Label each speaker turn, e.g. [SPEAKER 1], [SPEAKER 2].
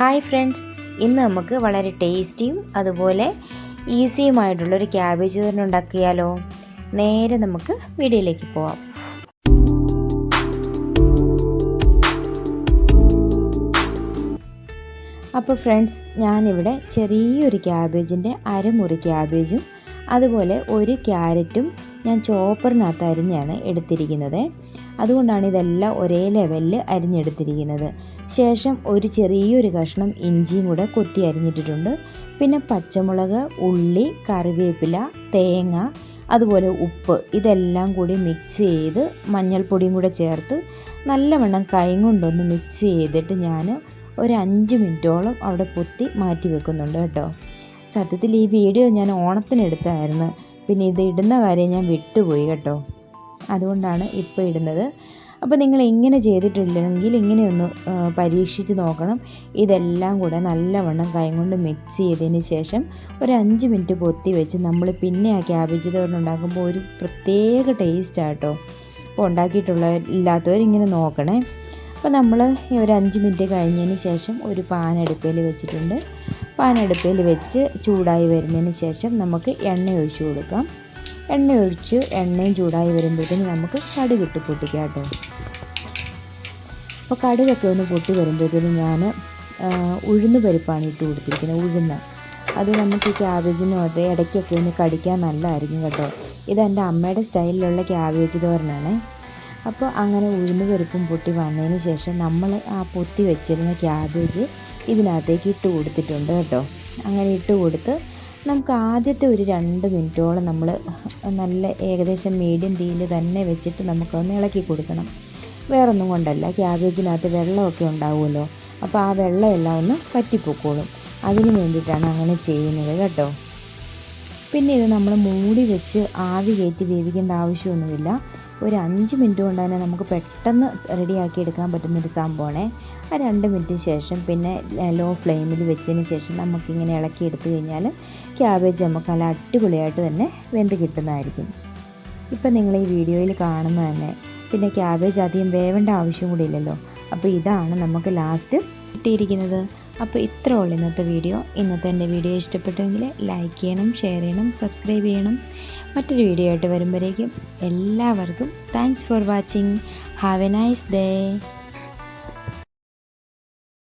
[SPEAKER 1] Hi friends ഇന്ന് നമുക്ക് വളരെ ടേസ്റ്റിയും അതുപോലെ ഈസിയുമായിട്ടുള്ളൊരു ക്യാബേജ് തന്നെ ഉണ്ടാക്കിയാലോ? നേരെ നമുക്ക് വീഡിയോയിലേക്ക് പോവാം. അപ്പോൾ ഫ്രണ്ട്സ് ഞാനിവിടെ ചെറിയൊരു ക്യാബേജിന്റെ അരമുറി ക്യാബേജും അതുപോലെ ഒരു ക്യാരറ്റും ഞാൻ ചോപ്പറിനകത്ത് അരിഞ്ഞാണ് എടുത്തിരിക്കുന്നത്. അതുകൊണ്ടാണ് ഇതെല്ലാം ഒരേ ലെവലിൽ അരിഞ്ഞെടുത്തിരിക്കുന്നത്. ശേഷം ഒരു ചെറിയൊരു കഷ്ണം ഇഞ്ചിയും കൂടെ കൊത്തി അരിഞ്ഞിട്ടിട്ടുണ്ട്. പിന്നെ പച്ചമുളക് ഉള്ളി കറിവേപ്പില തേങ്ങ അതുപോലെ ഉപ്പ് ഇതെല്ലാം കൂടി മിക്സ് ചെയ്ത് മഞ്ഞൾപ്പൊടിയും കൂടെ ചേർത്ത് നല്ലവണ്ണം കൈ കൊണ്ടൊന്ന് മിക്സ് ചെയ്തിട്ട് ഞാൻ ഒരു അഞ്ച് മിനിറ്റോളം അവിടെ പൊത്തി മാറ്റി വെക്കുന്നുണ്ട് കേട്ടോ. സത്യത്തിൽ ഈ വീഡിയോ ഞാൻ ഓണത്തിനെടുത്തായിരുന്നു പിന്നെ ഇത് ഇടുന്ന കാര്യം ഞാൻ വിട്ടുപോയി കേട്ടോ. അതുകൊണ്ടാണ് ഇപ്പോൾ ഇടുന്നത്. അപ്പോൾ നിങ്ങൾ ഇങ്ങനെ ചെയ്തിട്ടില്ലെങ്കിൽ ഇങ്ങനെയൊന്ന് പരീക്ഷിച്ച് നോക്കണം. ഇതെല്ലാം കൂടെ നല്ലവണ്ണം കൈ കൊണ്ട് മിക്സ് ചെയ്തതിന് ശേഷം ഒരു അഞ്ച് മിനിറ്റ് പൊത്തി വെച്ച് നമ്മൾ പിന്നെ ആ ക്യാബേജ് തോരൻ ഉണ്ടാക്കുമ്പോൾ ഒരു പ്രത്യേക ടേസ്റ്റ് ആട്ടോ അപ്പോൾ ഉണ്ടാക്കിയിട്ടുള്ള ഇല്ലാത്തവരിങ്ങനെ നോക്കണേ. അപ്പോൾ നമ്മൾ ഒരു അഞ്ച് മിനിറ്റ് കഴിഞ്ഞതിന് ശേഷം ഒരു പാൻ അടുപ്പയിൽ വെച്ചിട്ടുണ്ട്. പാൻ അടുപ്പയിൽ വെച്ച് ചൂടായി വരുന്നതിന് ശേഷം നമുക്ക് എണ്ണ ഒഴിച്ചു കൊടുക്കാം. എണ്ണ ഒഴിച്ച് എണ്ണയും ചൂടായി വരുമ്പോഴത്തേന് നമുക്ക് കടുകിട്ട് പൊട്ടിക്കാം കേട്ടോ. അപ്പോൾ കടുകൊക്കെ ഒന്ന് പൊട്ടി വരുമ്പോഴത്തേന് ഞാൻ ഉഴുന്ന് പരിപ്പാണ് ഇട്ട് കൊടുത്തിരിക്കുന്നത് ഉഴുന്ന്. അത് നമുക്ക് ഈ ക്യാബേജിനും അത് ഇടയ്ക്കൊക്കെ ഒന്ന് കടിക്കാൻ നല്ലതായിരിക്കും കേട്ടോ. ഇത് എന്റെ അമ്മയുടെ സ്റ്റൈലിലുള്ള ക്യാബേജ് തോരനാണ്. അപ്പോൾ അങ്ങനെ ഉഴുന്ന് പരിപ്പും പൊട്ടി വന്നതിന് ശേഷം നമ്മൾ ആ പൊത്തി വെച്ചിരുന്ന ക്യാബേജ് ഇതിനകത്തേക്ക് ഇട്ട് കൊടുത്തിട്ടുണ്ട് കേട്ടോ. അങ്ങനെ ഇട്ട് കൊടുത്ത് നമുക്ക് ആദ്യത്തെ ഒരു രണ്ട് മിനിറ്റോളം നമ്മൾ നല്ല ഏകദേശം മീഡിയം തീയിൽ തന്നെ വെച്ചിട്ട് നമുക്കൊന്ന് ഇളക്കി കൊടുക്കണം. വേറൊന്നും കൊണ്ടല്ല ക്യാബേജിനകത്ത് വെള്ളമൊക്കെ ഉണ്ടാവുമല്ലോ. അപ്പോൾ ആ വെള്ളമെല്ലാം ഒന്ന് പറ്റിപ്പോക്കോളും അതിന് വേണ്ടിയിട്ടാണ് അങ്ങനെ ചെയ്യുന്നത് കേട്ടോ. പിന്നെ ഇത് നമ്മൾ മൂടി വെച്ച് ആവി കയറ്റി വേവിക്കേണ്ട ആവശ്യമൊന്നുമില്ല. ഒരു അഞ്ച് മിനിറ്റ് കൊണ്ട് തന്നെ നമുക്ക് പെട്ടെന്ന് റെഡിയാക്കി എടുക്കാൻ പറ്റുന്നൊരു സംഭവമാണേ. ആ രണ്ട് മിനിറ്റിന് ശേഷം പിന്നെ ലോ ഫ്ലെയിമിൽ വെച്ചതിന് ശേഷം നമുക്കിങ്ങനെ ഇളക്കി എടുത്തു കഴിഞ്ഞാൽ ക്യാബേജ് നമുക്ക് നല്ല അടിപൊളിയായിട്ട് തന്നെ വെന്ത് കിട്ടുന്നതായിരിക്കും. ഇപ്പം നിങ്ങൾ ഈ വീഡിയോയിൽ കാണുന്ന തന്നെ പിന്നെ ക്യാബേജ് അധികം വേവേണ്ട ആവശ്യം കൂടി ഇല്ലല്ലോ. അപ്പോൾ ഇതാണ് നമുക്ക് ലാസ്റ്റ് കിട്ടിയിരിക്കുന്നത്. അപ്പോൾ ഇത്ര ഉള്ളൂ ഇന്നത്തെ വീഡിയോ. ഇന്നത്തെ എന്റെ വീഡിയോ ഇഷ്ടപ്പെട്ടെങ്കിൽ ലൈക്ക് ചെയ്യണം ഷെയർ ചെയ്യണം സബ്സ്ക്രൈബ് ചെയ്യണം. മറ്റൊരു വീഡിയോ ആയിട്ട് വരുമ്പോഴേക്കും എല്ലാവർക്കും thanks for watching have a nice day